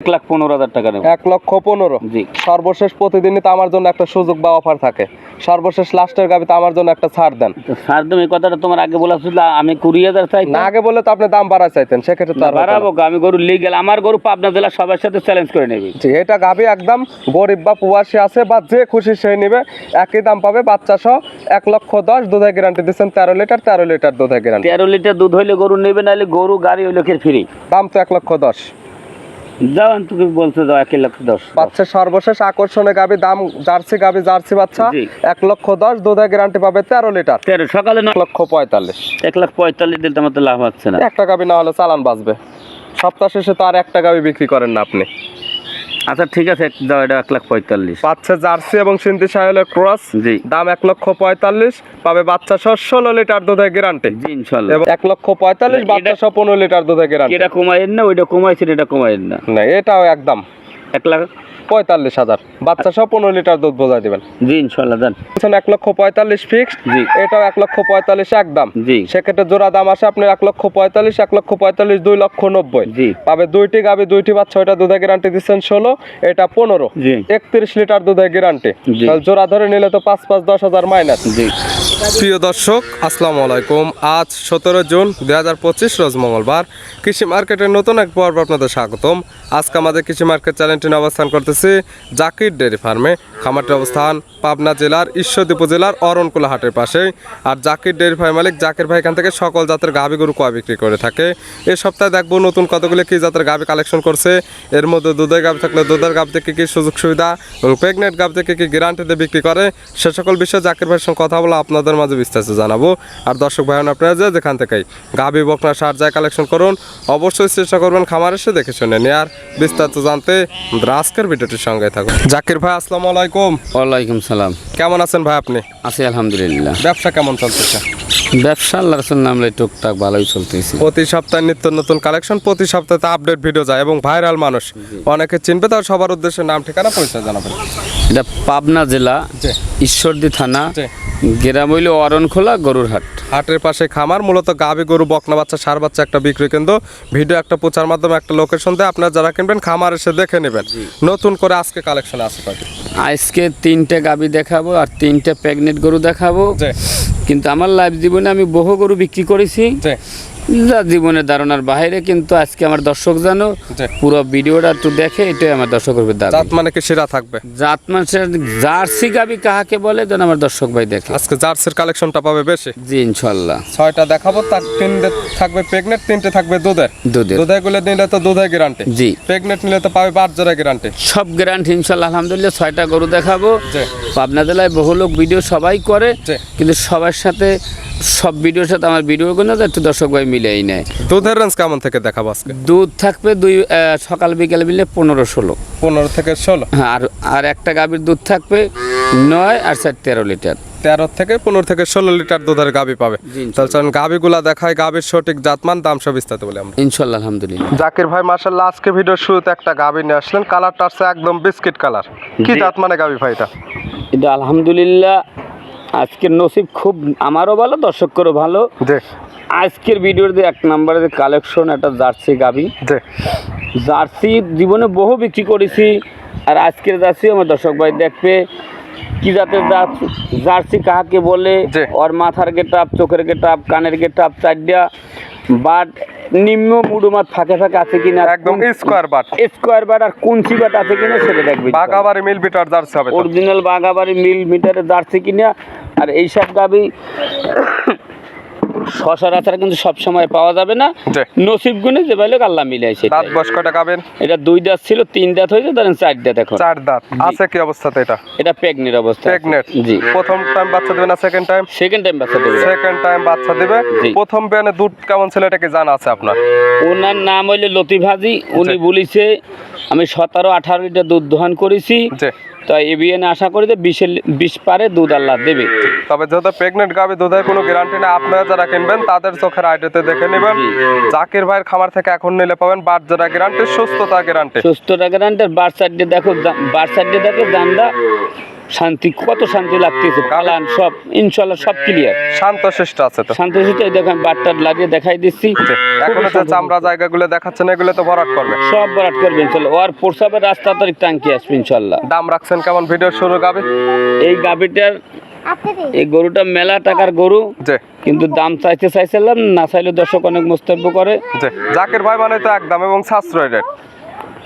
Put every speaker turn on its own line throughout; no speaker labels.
এক লাখ পনেরো হাজার টাকা নেব।
এক লক্ষ পনেরো।
জি।
সর্বশেষ প্রতিদিনই তো আমার জন্য একটা সুযোগ বা অফার থাকে। সর্বশেষ লাস্টের গাবিতে আমার জন্য একটা ছাড় দেন।
তো স্যার তুমি এই কথাটা তোমার আগে বলা আমি কুড়ি হাজার চাই
না আগে বলে তো আপনি দাম বাড়া চাইতেন সেক্ষেত্রে তো আর হতো না।
বাড়াবো গো, আমি গরু লিগেল আমার গরু পাবনা জেলা সবার সাথে চ্যালেঞ্জ করে নেবে।
জি এটা গাবি একদম গরিব বা প্রবাসী আছে বা যে খুশি সে নিবে একই দাম পাবে বাচ্চা সহ এক লক্ষ দশ দুধের গ্যারান্টি দিচ্ছেন তেরো লিটার তেরো লিটার দুধের গ্যারান্টি
তেরো লিটার দুধ হইলে গরু নেবে নাহলে গরু গাড়ি হইলে ফ্রি
দাম তো এক লক্ষ দশ।
যাও তুমি বলছো দাও এক লক্ষ দশ।
বাচ্চা সর্বশেষ আকর্ষণে গাবি দাম জার্সি গাবি জার্সি বাচ্চা। এক লক্ষ দশ দুধে গ্যারান্টি পাবে তেরো লিটার।
তেরো সকালে
এক লক্ষ পঁয়তাল্লিশ।
এক লাখ পঁয়তাল্লিশ দিলে তোমার তো লাভ হচ্ছে না।
একটা গাবি না হলে চালান বাঁচবে। সপ্তাহ শেষে তো আর একটা গাবি বিক্রি করেন না আপনি।
আচ্ছা ঠিক আছে দাও এটা এক লাখ পঁয়তাল্লিশ।
বাচ্চা জার্সি এবং সিন্ধি সাহেলের ক্রস।
জি।
দাম এক লক্ষ পঁয়তাল্লিশ পাবে বাচ্চা সহ ষোলো লিটার দুধের গ্যারান্টি
জি ইনশাল্লাহ
এবং এক লক্ষ পঁয়তাল্লিশ বাচ্চা সহ পনেরো লিটার দুধের গ্যারান্টি
এটা কমাইয়েন না ওইটা কমাইছেন এটা কমাইয়েন না।
না এটাও একদম।
এক লাখ
পঁয়তাল্লিশ হাজার। বাচ্চা সহ পনেরো লিটার দুধ বোঝাই দিবেন।
জি ইনশাল্লাহ দেন।
এক লক্ষ পঁয়তাল্লিশ ফিক্সড
জি।
এটাও এক লক্ষ পঁয়তাল্লিশ একদম।
জি।
সেক্ষেত্রে জোড়া দাম আসে আপনার এক লক্ষ পঁয়তাল্লিশ এক লক্ষ পঁয়তাল্লিশ দুই লক্ষ নব্বই।
জি।
পাবে দুইটি গাবি দুইটি বাচ্চা ওইটা দুধের গ্যারান্টি দিচ্ছেন ষোলো এটা পনেরো।
জি।
একত্রিশ লিটার দুধের গ্যারান্টি জোড়া ধরে নিলে তো পাঁচ পাঁচ দশ হাজার মাইনাস
জি।
প্রিয় দর্শক, আসসালামু আলাইকুম। আজ সতেরো জুন দুই হাজার পঁচিশ রোজ মঙ্গলবার। কৃষি মার্কেটের নতুন এক পর্ব আপনাদের স্বাগতম। আজকে আমাদের কৃষি মার্কেট চ্যানেলটি অবস্থান করতেছি জাকির ডেয়ারি ফার্মে। খামারটির অবস্থান পাবনা জেলার ঈশ্বরদী উপজেলার অরণকুলা হাটের পাশে আর জাকির ডেয়ারি ফার্ম মালিক জাকির ভাই এখান থেকে সকল জাতের গাভী গরু কয় বিক্রি করে থাকে। এই সপ্তাহে দেখব নতুন কতগুলি কি জাতের গাভী কালেকশন করছে। এর মধ্যে দুধের গাভী থাকলে দুধের গাভ থেকে কি সুযোগ সুবিধা এবং প্রেগনেন্ট গাভ থেকে কি গ্যারান্টিতে বিক্রি করে। সে সকল বিষয়ে জাকির ভাইয়ের সঙ্গে কথা বলে আপনাদের মাঝে বিস্তারিত জানাব। আর দর্শক ভাই আপনারা যে যেখান থেকেই গাভী বকনা সার যায় কালেকশন করুন অবশ্যই চেষ্টা করবেন খামার এসে দেখে শুনে নিয়ে আর বিস্তারিত জানতে আজকের ভিডিওটির সঙ্গে থাকুন। জাকির ভাই আসসালামু আলাইকুম।
ওয়ালাইকুম সালাম।
কেমন আছেন ভাই আপনি?
আছি আলহামদুলিল্লাহ।
ব্যবসা কেমন চলতেছে?
ব্যবসা আল্লাহ রসুল নামলে টুকটাক ভালোই চলতেছে।
প্রতি সপ্তাহে নিত্য নতুন কালেকশন প্রতি সপ্তাহে আপডেট ভিডিও যায় এবং ভাইরাল মানুষ। অনেকে চিনবে তার সবার উদ্দেশ্যে নাম ঠিকানা পরিচয় জানাবেন।
এটা পাবনা জেলা। ঈশ্বরদী থানা। গ্রাম হইল অরণখোলা গরুর হাট
হাটের পাশে খামার মূলত গাভী গরু বকনা বাচ্চা সার বাচ্চা একটা বিক্রি কেন্দ্র। ভিডিও একটা প্রচার মাধ্যমে একটা লোকেশন দেয় আপনারা যারা কিনবেন খামার এসে দেখে নেবেন। নতুন করে আজকে কালেকশন আছে
আজকে তিনটে গাবি দেখাবো আর তিনটে প্রেগনেন্ট গরু দেখাবো। কিন্তু আমার লাইফ জীবনে আমি বহু গরু বিক্রি করেছি। যা জীবনের ধারণার বাইরে কিন্তু আজকে আমার দর্শক জানো পুরো ভিডিওটা একটু দেখে এটাই আমার দর্শকের দাবি।
জাত মানে কি সেরা থাকবে?
জাত মানুষের জার্সি গাবি কাহাকে বলে যেন আমার দর্শক ভাই দেখে।
আজকে জার্সির কালেকশনটা পাবে বেশি?
জি ইনশাল্লাহ।
ছয়টা দেখাবো তার তিনটে থাকবে প্রেগনেন্ট তিনটে থাকবে দুধের
দুধের।
দুধেরগুলো নিলে তো দুধের গ্যারান্টি
জি।
প্রেগনেন্ট নিলে তো পাবে পাঁচ জোড়া গ্যারান্টি
সব গ্যারান্টি ইনশাল্লাহ আলহামদুলিল্লাহ ছয়টা গরু দেখাবো। পাবনা জেলায় বহু লোক ভিডিও সবাই করে কিন্তু সবার সাথে সব ভিডিওর সাথে আমার ভিডিওগুলো একটু দর্শক ভাই মিলেই নেয়।
দুধের রেঞ্জ কেমন থেকে দেখাবো আজকে?
দুধ থাকবে দুই সকাল বিকেল মিলে পনেরো ষোলো।
পনেরো থেকে ষোলো?
হ্যাঁ আর আর একটা গাভীর দুধ থাকবে নয় আর চার তেরো লিটার।
তেরো থেকে পনেরো থেকে ষোলো লিটার দুধের গাবি পাবে। তাহলে চলুন গাবিগুলা দেখায় গাবির সঠিক জাতমান দাম সব বিস্তারিত বলে আমরা।
ইনশাল্লাহ আলহামদুলিল্লাহ।
জাকির ভাই মার্শাল্লাহ আজকে ভিডিও শুরুতে একটা গাবি নিয়ে আসলেন। কালারটা আছে একদম বিস্কিট কালার কি
জি।
জাত মানে গাবি ভাই এটা?
এটা আলহামদুলিল্লাহ আজকের নসিব খুব আমারও ভালো দর্শকেরও ভালো। আজকের ভিডিওতে এক নম্বরে কালেকশন একটা জার্সি গাবি জার্সি জীবনে বহু বিক্রি করেছি আর আজকের জার্সি আমার দর্শক ভাই দেখবে কি জাতের জাত জার্সি কাহাকে বলে ওর মাথার গেটাপ চোখের গেটাপ কানের গেটাপ চারটা বাট নিম্ন মুডুমাত ফাঁকে ফাঁকে আছে কিনা
একদম স্কোয়ার বাট
স্কোয়ার বাট আর কুঞ্চি বাট আছে কিনা সেটা দেখবে
বাগাবাড়ি মিল মিটার জার্সি হবে
অরিজিনাল বাগাবাড়ি মিল মিটারে জার্সি কিনা আর এইসব গাবি সচরাচর কিন্তু সব সময় পাওয়া যাবে না। নসিব গুনে যে ভাইলোক আল্লাহ মিলাইছে
দাঁত গাবেন
এটা দুই দাঁত ছিল তিন দাঁত হয়েছে ধরেন চার দাঁত এখন।
চার দাঁত। আছে কি অবস্থাতে এটা?
এটা প্রেগনেন্ট অবস্থা আছে।
প্রেগনেন্ট।
জি।
প্রথম টাইম বাচ্চা দিবে না সেকেন্ড টাইম
সেকেন্ড টাইম বাচ্চা দেবে।
সেকেন্ড টাইম বাচ্চা দিবে। প্রথম বিয়ানে দুধ কেমন ছিল এটা কি জানা আছে আপনার?
ওনার নাম হইলে লতিফ হাজি উনি বলিছে আমি সতেরো আঠারো লিটার দুধ দোহান করেছি। তো এবিএনে আশা করি যে বিশের বিশ পারে দুধ আল্লাহ দেবে।
তবে যেহেতু প্রেগনেন্ট গাবি দুধের কোনো গ্যারান্টি নেই। আপনারা যারা কিনবেন তাদের চোখের আইডিতে দেখে নেবেন। জাকির ভাইয়ের খামার থেকে এখন নিলে পাবেন বাট জোড়া গ্যারান্টি সুস্থতা গ্যারান্টি।
সুস্থতা গ্যারান্টার বার সাইডে দেখো বার সাইডে দেখো জানদা শান্তি কত শান্তি লাগতেছে কালান সব ইনশাল্লাহ সব ক্লিয়ার
শান্ত শিষ্ট আছে তো।
শান্তি সুস্থ এই দেখেন বাটটার লাগিয়ে দেখাই দিচ্ছি।
এখনও যে চামড়া জায়গাগুলো দেখাচ্ছেন এগুলো তো ভরাট করবে।
সব ভরাট করবে ইনশাল্লাহ ওর প্রসাবের রাস্তা তো টাঙ্কি আসবে ইনশাল্লাহ
দাম রাখছেন কেমন? ভিডিও শুরু গাবি।
এই গাভিটার এই গরুটা মেলা টাকার গরু কিন্তু দাম চাইতে চাইছিলাম না চাইলে দর্শক অনেক মন্তব্য করে।
জাকের ভাই মানে তো একদম এবং সাশ্রয় রেট।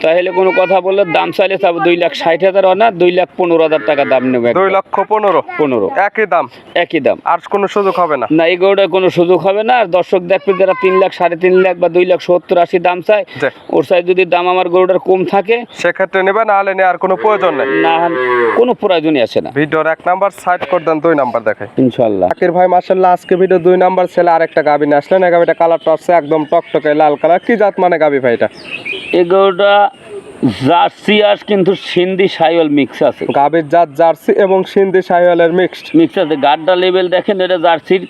তাহলে কোনো কথা বললে দাম চাইলে চাবো দুই লাখ ষাট হাজার না দুই লাখ পনেরো হাজার টাকা দাম নেবে
দুই লক্ষ পনেরো?
পনেরো।
একই দাম?
একই দাম।
আর কোনো সুযোগ হবে না?
না এই গরুটার কোনো সুযোগ হবে না। আর দর্শক দেখবে যারা তিন লাখ সাড়ে তিন লাখ বা দুই লাখ সত্তর আশি দাম চায় ওর সাইড যদি দাম আমার গরুটার কম থাকে
সেক্ষেত্রে নেবে না হলে নেওয়ার কোনো প্রয়োজন নেই।
না কোনো প্রয়োজনই আসে না।
ভিডিওর এক নাম্বার সাইড করে দেন দুই নাম্বার দেখে।
ইনশাল্লাহ
জাকির ভাই মার্শাল্লাহ আজকে ভিডিও দুই নাম্বার ছেলে আরেকটা গাবি নিয়ে আসলেন। গাবিটা কালারটা আসছে একদম টকটকে লাল কালার কি জাত মানে গাবি ভাই এটা?
এই গরুটা জার্সি আর কিন্তু সিন্ধি সাইওয়াল মিক্স আছে।
গাবের জাত জার্সি এবং সিন্ধি শাহিওয়ালের মিক্সড
মিক্স আছে। গাড্ডা লেভেল দেখেন এটা জার্সির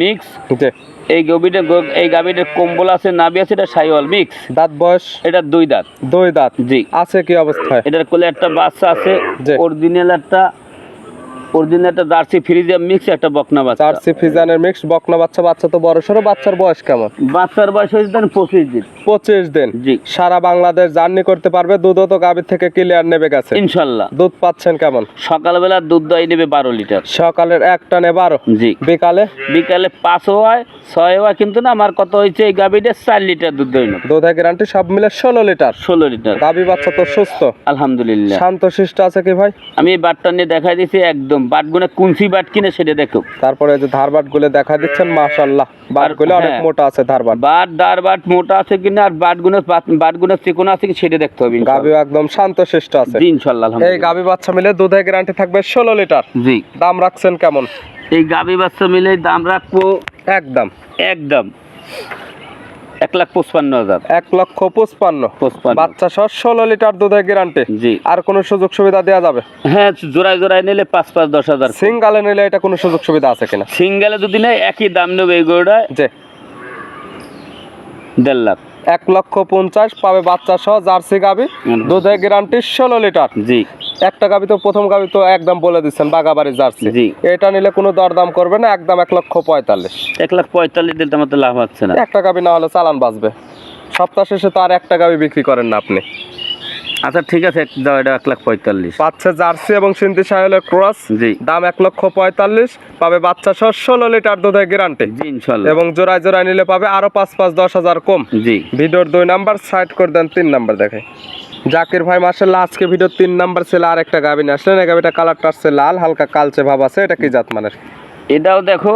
মিক্স এই গবিটা এই গাবিটার কম্বল আছে নাবি আছে এটা সাইওয়াল মিক্স
দাঁত বয়স?
এটা দুই দাঁত।
দুই দাঁত।
জি।
আছে কি অবস্থায়?
এটার কোলে একটা বাচ্চা আছে। অরিজিনাল একটা অরিজিনাল একটা জার্সি ফ্রিজিয়াম মিক্স একটা বকনা বাচ্চা।
জার্সি ফিজানের মিক্স বকনা বাচ্চা বাচ্চা তো বড় সড়ো বাচ্চার বয়স কেমন?
বাচ্চার বয়স হয়েছে ধরেন পঁচিশ দিন।
পঁচিশ দিন।
জি।
সারা বাংলাদেশ জার্নি করতে পারবে দুধও তো গাভীর থেকে ক্লিয়ার নেবে গেছে।
ইনশাল্লাহ।
দুধ পাচ্ছেন কেমন?
সকালবেলা দুধ দই নেবে বারো লিটার।
সকালের এক টানে বারো।
জি।
বিকালে?
বিকালে পাঁচও হয় ছয় হয় কিন্তু না আমার কত হয়েছে এই গাভিটা চার লিটার দুধ দই নেবে।
দুধের গ্যারান্টি সব মিলে ষোলো লিটার।
ষোলো লিটার।
গাভী বাচ্চা তো সুস্থ।
আলহামদুলিল্লাহ।
শান্ত শিষ্ট আছে কি ভাই?
আমি বাটটা নিয়ে দেখাই দিয়েছি একদম বাটগুনে কুঞ্চি বাট কিনে সেটা দেখো।
তারপরে যে ধারবাটগুলো দেখা দিচ্ছেন মাশাল্লাহ বাটগুলো অনেক
হ্যাঁ।
মোটা আছে ধারবাট
বাট। ডার বাট মোটা আছে কিনা আর বাটগুনে বাটগুনে চিকন আছে কি সেটা দেখতে হবে।
গাভী একদম শান্ত শিষ্ট আছে
ইনশাআল্লাহ
এই গাভী বাচ্চা মিলে দুধের গ্যারান্টি থাকবে ষোলো লিটার।
জি।
দাম রাখছেন কেমন?
এই গাভি বাচ্চা মিলে দাম রাখব
একদম।
একদম। এক লাখ পঁচপান্ন হাজার।
এক লক্ষ পঁচপান্ন। বাচ্চা সহ ষোলো লিটার দুধের গ্যারান্টি
জি।
আর কোনো সুযোগ সুবিধা দেওয়া যাবে?
হ্যাঁ জোড়ায় জোড়ায় নিলে পাঁচ পাঁচ দশ হাজার
সিঙ্গালে নিলে এটা কোনো সুযোগ সুবিধা আছে কিনা?
সিঙ্গালে যদি নেয় একই দাম নেবে এই গরুটা।
যে
দেড় লাখ।
এক লক্ষ পঞ্চাশ পাবে বাচ্চা সহ জার্সি গাবি
হুম।
দুধের গ্যারান্টি ষোলো লিটার।
জি।
একটা গাবি তো প্রথম গাবি তো একদম বলে দিচ্ছেন বাগাবাড়ি জার্সি।
জি।
এটা নিলে কোনো দরদাম করবে না একদম এক লক্ষ পঁয়তাল্লিশ।
এক লাখ পঁয়তাল্লিশ দিলে আমার তো লাভ হচ্ছে না।
একটা গাবি না হলে চালান বাঁচবে। সপ্তাহ শেষে তো আর একটা গাবি বিক্রি করেন না আপনি।
আচ্ছা ঠিক আছে দাও এটা এক লাখ পঁয়তাল্লিশ।
পাচ্ছে জার্সি এবং সিন্ধি সাহেলের ক্রস
জি।
দাম এক লক্ষ পঁয়তাল্লিশ পাবে বাচ্চা সহ ষোলো লিটার দুধের গ্যারান্টি
জি ইনশাল্লাহ।
এবং জোড়ায় জোড়ায় নিলে পাবে আরও পাঁচ পাঁচ দশ হাজার কম।
জি।
ভিডিওর দুই নাম্বার সাইড করে দেন তিন নাম্বার দেখে জাকির ভাই মার্শাল্লাহ আজকে ভিডিওর তিন নাম্বার ছিল আর একটা গাবি নিয়ে আসলেন। এই গাবিটা কালারটা আসছে লাল হালকা কালচে ভাব আছে এটা কি জাত মানের?
এটাও দেখো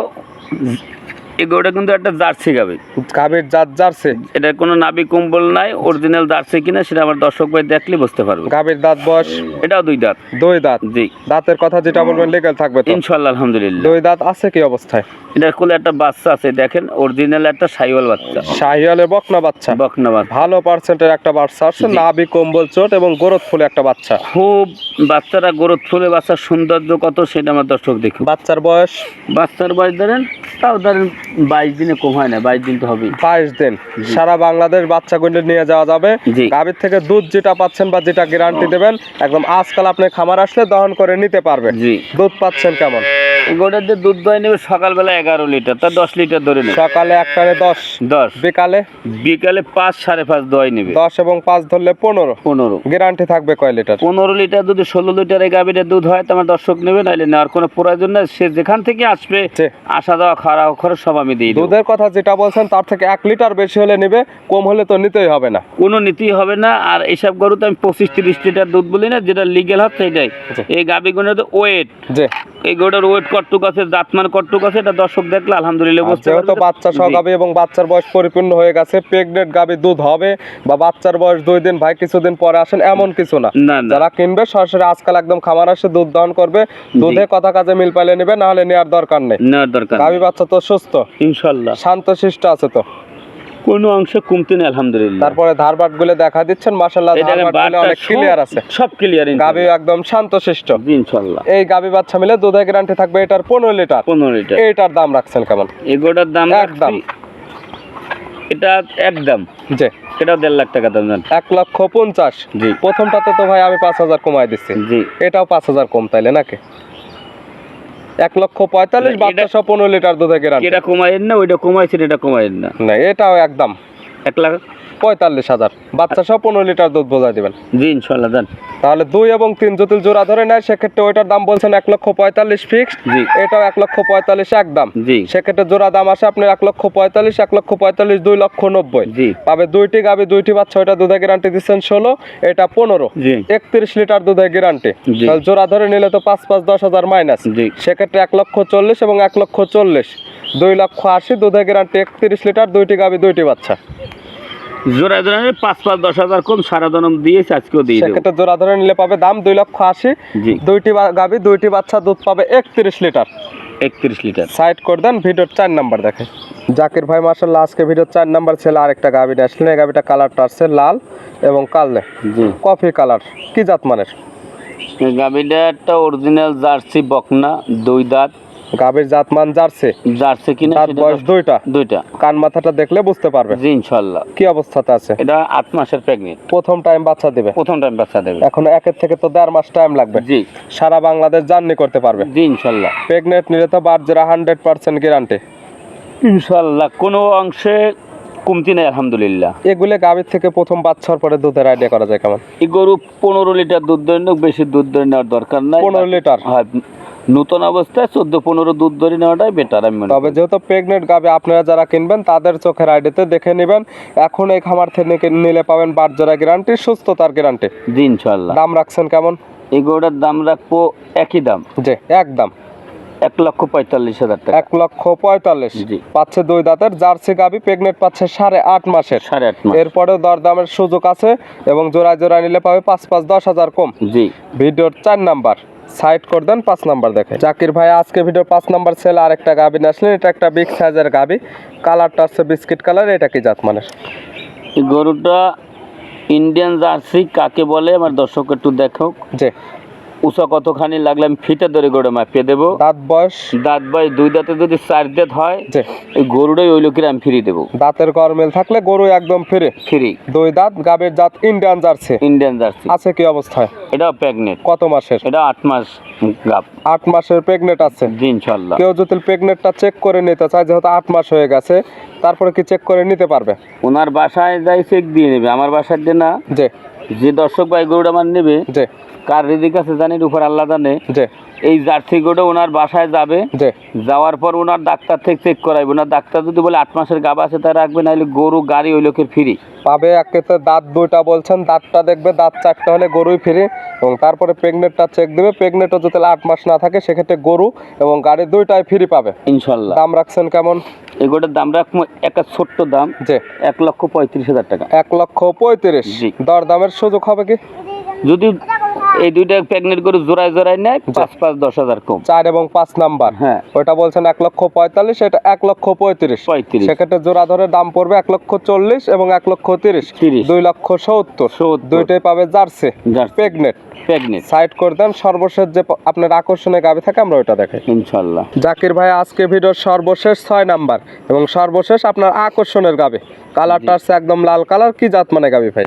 এই গরুটা কিন্তু একটা জার্সি গাবে।
গাবির জাত জার্সি?
এটার কোনো নাবি কম্বল নাই অরিজিনাল জার্সি কিনা সেটা আমার দর্শক ভাই দেখলে বুঝতে পারবে।
গাবির দাঁত বয়স?
এটাও দুই দাঁত।
দুই দাঁত?
জি।
দাঁতের কথা যেটা বলবেন লিগেল থাকবে তো?
ইনশাল্লাহ আলহামদুলিল্লাহ।
দুই দাঁত আছে কি অবস্থায়?
এটার কোলে একটা বাচ্চা আছে দেখেন অরিজিনাল একটা সাইওয়াল বাচ্চা।
শাহিয়ালের বকনা বাচ্চা?
বকনা বাচ্চা।
ভালো পার্সেন্টের একটা বাচ্চা আছে। নাভি কম্বল চোট এবং গোরত ফুলে একটা বাচ্চা।
খুব বাচ্চারা গরত ফুলে বাচ্চার সৌন্দর্য কত সেটা আমার দর্শক দেখুন।
বাচ্চার বয়স?
বাচ্চার বয়স ধরেন তাও ধরেন বাইশ দিনে কম হয় না বাইশ দিন তো হবে
বাইশ দিন। সারা বাংলাদেশ বাচ্চা গুলো নিয়ে যাওয়া যাবে। গাভীর থেকে দুধ যেটা পাচ্ছেন বা যেটা গ্যারান্টি দেবেন একদম আজকাল আপনি খামার আসলে দহন করে নিতে পারবেন
জি।
দুধ পাচ্ছেন কেমন?
গোটার যে দুধ দই নেবে সকালবেলা এগারো লিটার তা দশ লিটার ধরে নেবে।
সকালে একটানে দশ
দশ।
বিকালে?
বিকালে পাঁচ সাড়ে পাঁচ দই নেবে।
দশ এবং পাঁচ ধরলে পনেরো।
পনেরো।
গ্যারান্টি থাকবে কয় লিটার?
পনেরো লিটার যদি ষোলো লিটার গাভীর দুধ হয় তো আমার দর্শক নেবে নাহলে নেওয়ার কোনো প্রয়োজন নেই। সে যেখান থেকে আসবে। আসা যাওয়া খাওয়া খরচ সব আমি দিয়ে দেবো।
দুধের কথা যেটা বলছেন তার থেকে এক লিটার বেশি হলে নেবে কম হলে তো নিতেই হবে না।
কোনো নীতি হবে না আর এইসব গরু তো আমি পঁচিশ তিরিশ লিটার দুধ বলি না যেটা লিগেল হচ্ছে সেটাই এই গাভীগুলোর তো ওয়েট
যে
এই গরুটার ওয়েট কটটুক আছে জাতমান কটটুক আছে এটা দর্শক দেখলে আলহামদুলিল্লাহ বুঝতে
যেহেতু বাচ্চা সহ গাবে এবং বাচ্চার বয়স পরিপূর্ণ হয়ে গেছে প্রেগনেন্ট গাবে দুধ হবে বা বাচ্চার বয়স দুই দিন ভাই কিছুদিন পরে আসেন এমন কিছু না। যারা কিনবে সরাসরি আজকাল একদম খামার আসে দুধ দহন করবে দুধে কথা কাজে মিল পাইলে নেবে না হলে নেওয়ার দরকার নেই।
নেওয়ার দরকার
গাভী বাচ্চা তো সুস্থ।
ইনশাল্লাহ।
শান্ত শিষ্ট আছে তো।
কোনো অংশে কমতে নেই আলহামদুলিল্লাহ।
তারপরে ধারবাটগুলো দেখা দিচ্ছেন
বাটটা
অনেক ক্লিয়ার আছে।
সব- ক্লিয়ার
গাভী একদম শান্ত শিষ্ট
ইনশাল্লাহ
এই গাভী বাচ্চা মিলে দুধের গ্যারান্টি থাকবে এটার পনেরো লিটার।
পনেরো লিটার।
এইটার দাম রাখছেন কেমন?
এগোটার দাম
একদম।
এটা একদম।
যে
এটাও দেড় লাখ টাকা দাম জান।
এক লক্ষ পঞ্চাশ।
জি।
প্রথমটাতে তো ভাই আমি পাঁচ হাজার কমাই দিচ্ছি।
জি।
এটাও পাঁচ হাজার কম তাইলে নাকি? এক লক্ষ পঁয়তাল্লিশ বাচ্চা পনেরো লিটার দুধে গ্যারান্টি
এটা কমাইয়েন না ওইটা কমাইছেন এটা কমাইন না।
না এটাও একদম।
এক লাখ
পঁয়তাল্লিশ হাজার। বাচ্চা সহ পনেরো লিটার দুধ বোঝাই দিবেন।
জি ইনশাল্লাহ দেন।
তাহলে দুই এবং তিন যদি জোড়া ধরে নেয় সেক্ষেত্রে ওইটার দাম বলছেন এক লক্ষ পঁয়তাল্লিশ ফিক্স
জি।
এটাও এক লক্ষ পঁয়তাল্লিশ একদম।
জি।
সেক্ষেত্রে জোড়া দাম আসে আপনার এক লক্ষ পঁয়তাল্লিশ এক লক্ষ পঁয়তাল্লিশ দুই লক্ষ নব্বই।
জি।
পাবে দুইটি গাবি দুইটি বাচ্চা ওইটা দুধে গ্যারান্টি দিচ্ছেন ষোলো এটা পনেরো।
জি।
একত্রিশ লিটার দুধের গ্যারান্টি। জোড়া ধরে নিলে তো পাঁচ পাঁচ দশ হাজার মাইনাস
জি।
সেক্ষেত্রে এক লক্ষ চল্লিশ এবং এক লক্ষ চল্লিশ। দুই লক্ষ আশি দুধের গ্যারান্টি একত্রিশ লিটার দুইটি গাবি দুইটি বাচ্চা।
জোড়া জোড়া পাঁচ পাঁচ দশ হাজার কম সারা দনম দিয়েছে আজকেও দিয়ে
সেক্ষেত্রে জোড়া ধরে নিলে পাবে দাম দুই লক্ষ আশি দুইটি গাবি দুইটি বাচ্চা দুধ পাবে একত্রিশ লিটার।
একত্রিশ লিটার।
সাইড করে দেন ভিডিওর চার নাম্বার দেখে। জাকির ভাই মার্শাল্লাহ আজকে ভিডিওর চার নাম্বার ছেলে আরেকটা গাবি নিয়ে আসলেন। এই গাবিটা কালারটা আসছে লাল এবং কালনে কফি কালার কি জাত মানের?
গাভিটা একটা অরিজিনাল জার্সি বকনা দুই দাঁত।
গাবির জাত মান জার্সি।
জার্সি কিনা সেটা
বয়স দুইটা।
দুইটা।
কান মাথাটা দেখলে বুঝতে পারবে।
জি ইনশাল্লাহ
কি অবস্থাতে আছে?
এটা আট মাসের প্রেগনেন্ট
প্রথম টাইম বাচ্চা দিবে।
প্রথম টাইম বাচ্চা দেবে।
এখন একের থেকে তো দেড় মাস টাইম লাগবে।
জি।
সারা বাংলাদেশ জার্নি করতে পারবে।
জি ইনশাল্লাহ
প্রেগনেন্ট নিলে তো বার্জেরা হান্ড্রেড পার্সেন্ট গ্যারান্টি
ইনশাল্লাহ কোনো অংশে কমতি নাই আলহামদুলিল্লাহ।
এগুলো গাভীর থেকে প্রথম বাচ্চার পরে দুধের আইডিয়া করা যায় কেমন?
এই গরু পনেরো লিটার দুধ নেওক বেশি দুধ ধরে নেওয়ার দরকার নাই।
পনেরো লিটার?
হ্যাঁ নতুন অবস্থায় চোদ্দ পনেরো দুধ ধরে নেওয়াটাই বেটার আমি
তবে যেহেতু প্রেগনেন্ট গাবে আপনারা যারা কিনবেন তাদের চোখের আইডিতে দেখে নেবেন। এখন এই খামার থেকে নিলে পাবেন বার্জেরা গ্যারান্টি সুস্থতার গ্যারান্টি
জি ইনশাল্লাহ
দাম রাখছেন কেমন?
এই গরুটার দাম রাখব একই দাম।
যে একদম।
এক লক্ষ পঁয়তাল্লিশ হাজার টাকা।
এক লক্ষ পঁয়তাল্লিশ। পাচ্ছে দুই দাঁতের জার্সি গাভী প্রেগনেন্ট পাচ্ছে সাড়ে আট মাসের।
সাড়ে আট মাস।
এরপরেও দরদামের সুযোগ আছে এবং জোড়ায় জোড়ায় নিলে পাবে পাঁচ পাঁচ দশ হাজার কম।
জি।
ভিডিওর চার নাম্বার। সাইড করে দেন পাঁচ নাম্বার দেখে জাকির ভাই আজকে ভিডিও পাঁচ নাম্বার সেল আর একটা গাবি আসলেন এটা একটা বিগ সাইজের গাবি। কালারটা হচ্ছে বিস্কিট কালার এটা কি জাত মানের
গরুটা ইন্ডিয়ান জার্সি কাকে বলে আমার দর্শক একটু দেখো
যে
উঁচা কতখানি লাগলে আমি ফিতে ধরে গরু মাপিয়ে দেবো।
দাঁত বয়স?
দাঁত বাই দুই দাঁতে যদি চার দাঁত হয়
যে
এই গরুটাই ওই লোকের আমি ফিরিয়ে দেবো।
দাঁতের গরমিল থাকলে গরু একদম ফিরে।
ফ্রি।
দুই দাঁত গাবের জাত ইন্ডিয়ান জার্সি
ইন্ডিয়ান জার্সি
আছে কি অবস্থায়?
এটা প্রেগনেন্ট
কত মাসের?
এটা আট মাস গাপ
আট মাসের প্রেগনেন্ট আছে।
জি ইনশাল্লাহ
কেউ যদি প্রেগনেন্টটা চেক করে নিতে চায় যেহেতু আট মাস হয়ে গেছে তারপরে কি চেক করে নিতে পারবে?
ওনার বাসায় যাই চেক দিয়ে নেবে আমার বাসার দিয়ে না
যে
যে দর্শক ভাই গরুটা আমার নেবে
যে
কার রিদিক আছে জানি উপর আল্লাহ জানে। এই জার্সি গরুটা ওনার বাসায় যাবে। যাওয়ার পর ওনার ডাক্তার থেকে চেক করাইবে। ওনার ডাক্তার যদি বলে আট মাসের গাবা আছে তা রাখবে নাহলে গরু গাড়ি ওই লোকের ফ্রি
পাবে একেতে দাঁত দুইটা বলছেন দাঁতটা দেখবে দাঁত চারটা হলে গরুই ফিরে এবং তারপরে প্রেগনেন্টটা চেক দেবে। প্রেগনেন্টও যদি আট মাস না থাকে সেক্ষেত্রে গরু এবং গাড়ি দুইটাই ফ্রি পাবে।
ইনশাল্লাহ।
দাম রাখছেন কেমন?
এই গরুটার দাম রাখব একটা ছোট্ট দাম।
যে
এক লক্ষ পঁয়ত্রিশ হাজার টাকা।
এক লক্ষ পঁয়ত্রিশ। দর দামের সুযোগ হবে কি?
যদি এই দুইটা প্রেগনেন্ট গরু জোড়ায় জোড়ায় নেয় পাঁচ পাঁচ দশ হাজার কম।
চার এবং পাঁচ নাম্বার।
হ্যাঁ।
ওইটা বলছেন এক লক্ষ পঁয়তাল্লিশ এটা এক লক্ষ পঁয়ত্রিশ।
পঁয়ত্রিশ।
সেক্ষেত্রে জোড়া ধরে দাম পড়বে এক লক্ষ চল্লিশ এবং এক লক্ষ তিরিশ। দুই লক্ষ সত্তর। দুইটাই পাবে জার্সি। প্রেগনেন্ট
প্রেগনেন্ট
সাইড করে দেন সর্বশেষ যে আপনার আকর্ষণীয় গাবি থাকে আমরা ওইটা দেখাই।
ইনশাল্লাহ।
জাকির ভাই আজকে ভিডিওর সর্বশেষ ছয় নাম্বার এবং সর্বশেষ আপনার আকর্ষণের গাবে। কালারটা আছে একদম লাল কালার কি জাত মানে গাবি ভাই?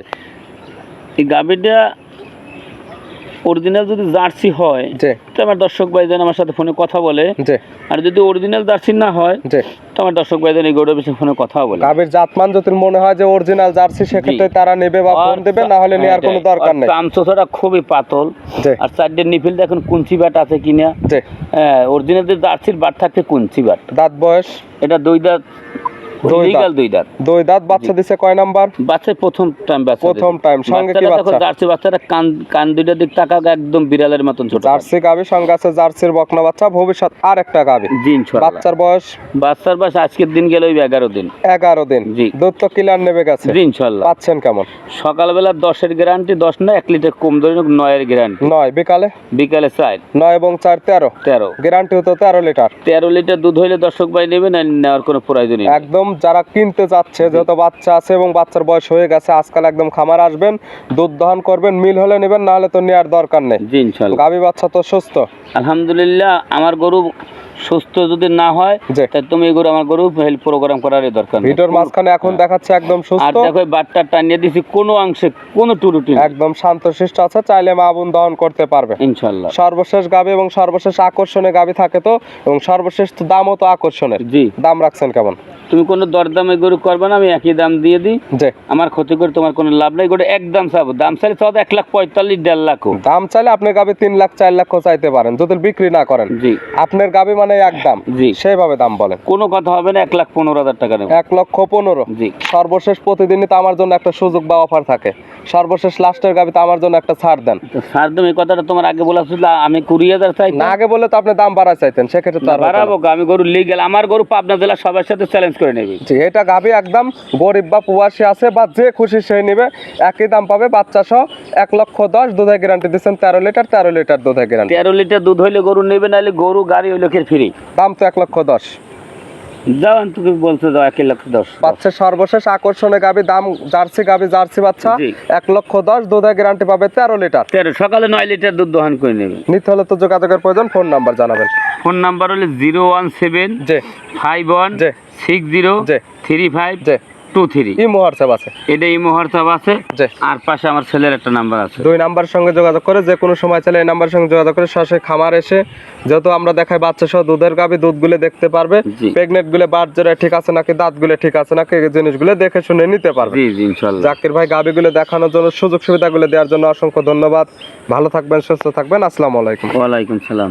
এই গাভীটা অরিজিনাল যদি জার্সি হয় তো আমার দর্শক ভাইজান আমার সাথে ফোনে কথা বলে। আর যদি অরিজিনাল জার্সি না হয় তো আমার দর্শক ভাইজান এই গরুটার বিষয়ে ফোনে কথা বলে।
গাবির জাতমান যদি মনে হয় যে অরিজিনাল জার্সি সেক্ষেত্রে। তারা নেবে বা ফোন দেবে না হলে নেওয়ার কোনো দরকার নেই।
চামচোটা খুবই পাতল। আর চারটে নিফিল দেখুন কুঞ্চি বাট আছে কিনা। হ্যাঁ অরিজিনাল যে জার্সির বাট থাকছে কুঞ্চি বাট।
দাঁত বয়স?
এটা দুই দাঁত
দুই দাঁত।
দুই দাঁত।
দুই দাঁত বাচ্চা দিছে কয় নাম্বার?
বাচ্চা প্রথম টাইম বাচ্চা
প্রথম সঙ্গে কি বাচ্চা?
জার্সি বাচ্চাটা কান কান দুইটা দিক তাকা একদম বিড়ালের মতন ছোট
জার্সি গাবি সঙ্গে আছে জার্সির বকনা বাচ্চা ভবিষ্যৎ আর একটা গাবি
জি
বাচ্চার বয়স?
বাচ্চার বয়স আজকের দিন গেল ওই এগারো দিন।
এগারো দিন।
জি।
দুধ তো কিলার নেবে গেছে।
জি ইনশাল্লাহ।
পাচ্ছেন কেমন?
সকালবেলা দশের গ্যারান্টি দশ না এক লিটার কম ধরে নয়ের গ্যারান্টি
নয় বিকালে?
বিকালে চার।
নয় এবং চার তেরো।
তেরো।
গ্যারান্টি হতো তেরো লিটার।
তেরো লিটার দুধ হইলে দর্শক ভাই নেবে না নেওয়ার কোনো প্রয়োজন নেই।
একদম যারা কিনতে যাচ্ছে যেহেতু বাচ্চা আছে এবং বাচ্চার বয়স হয়ে গেছে আজকাল একদম খামার আসবেন দুধ দহন করবেন মিল হলে নেবেন না হলে তো নেওয়ার দরকার নেই।
জি ইনশাল্লাহ
গাভী বাচ্চা তো সুস্থ।
আলহামদুলিল্লাহ আমার গরু সুস্থ যদি না হয়
জি।
তা তুমি এই গরু আমার গরু হেল্প প্রোগ্রাম করারই দরকার নেই।
ভিডিওর মাঝখানে এখন দেখাচ্ছে একদম সুস্থ।
আর দেখো বাটটা টানিয়ে দিছি কোনো অংশে কোনো টুরুটি।
একদম শান্তশিষ্ট আছে চাইলে মা বোন দহন করতে পারবে।
ইনশাল্লাহ
সর্বশেষ গাভী এবং সর্বশেষ আকর্ষণে গাভী থাকে তো এবং সর্বশেষ দামও তো আকর্ষণের।
জি।
দাম রাখছেন কেমন?
তুমি কোনো দরদামে গরু করবে না আমি একই দাম দিয়ে দিই। আমার ক্ষতি করে তোমার কোনো লাভ নাই গোটা এক দাম চাবো। দাম চাইলে চাও এক লাখ পঁয়তাল্লিশ দেড় লাখ
দাম চাইলে আপনি গাভী তিন লাখ চার লাখ চাইতে পারেন যদি বিক্রি না করেন।
জি।
আপনার গাভী মানে এক দাম।
জি।
সেইভাবে দাম বলেন।
কোনো কথা হবে না এক লাখ পনেরো হাজার টাকা নেব।
এক লক্ষ পনেরো।
জি।
সর্বশেষ প্রতিদিনই তো আমার জন্য একটা সুযোগ বা অফার থাকে। সর্বশেষ লাস্টের গাবিতে আমার জন্য একটা ছাড় দেন।
তো স্যার তুমি এই কথাটা তোমার আগে বলা ছিল আমি কুড়ি হাজার চাই
না আগে বলে তো আপনি দাম বাড়া চাইতেন সেক্ষেত্রে তো।
বাড়াবো আমি গরু লিগেল আমার গরু পাবনা জেলা সবার সাথে চ্যালেঞ্জ করে নেবে।
এটা গাভী একদম গরিব বা প্রবাসী আছে বা যে খুশি সে নেবে। একই দাম পাবে বাচ্চা সহ এক লক্ষ দশ দুধের গ্যারান্টি দিচ্ছেন তেরো লিটার তেরো লিটার দুধের গ্যারান্টি
তেরো লিটার দুধ হইলে গরু নেবে নাহলে গরু গাড়ি হইলে ফ্রি
দাম তো এক লক্ষ দশ।
যাও তুমি বলছো দাও এক লক্ষ দশ।
বাচ্চা সর্বশেষ আকর্ষণে গাভী দাম জার্সি গাভী জার্সি বাচ্চা এক লক্ষ দশ দুধের গ্যারান্টি পাবে তেরো লিটার।
তেরো সকালে নয় লিটার দুধ দহন করে নেবে।
নিতে হলে তো যোগাযোগের প্রয়োজন ফোন নাম্বার জানাবেন।
ফোন নাম্বার হলো zero one seven five one. Six zero. Three five
যে
টু থ্রি
ই হোয়াটসঅ্যাপ আছে।
এটা এই হোয়াটসঅ্যাপ আছে। আর পাশে আমার ছেলের একটা নাম্বার আছে।
দুই নাম্বার সঙ্গে যোগাযোগ করে যে কোনো সময় চাইলে এই নাম্বার সঙ্গে যোগাযোগ করে সরাসরি খামার এসে যেহেতু আমরা দেখাই বাচ্চা সহ দুধের দুধগুলো দেখতে পারবে। প্রেগনেন্টগুলো বাট জোড়া ঠিক আছে নাকি দাঁতগুলো ঠিক আছে নাকি জিনিসগুলো দেখে শুনে নিতে পারবে।
জি জি ইনশাল্লাহ।
জাকির ভাই দেখানোর জন্য সুযোগ সুবিধাগুলো দেওয়ার জন্য অসংখ্য ধন্যবাদ। ভালো থাকবেন সুস্থ থাকবেন। আসসালামু আলাইকুম।
সালাম।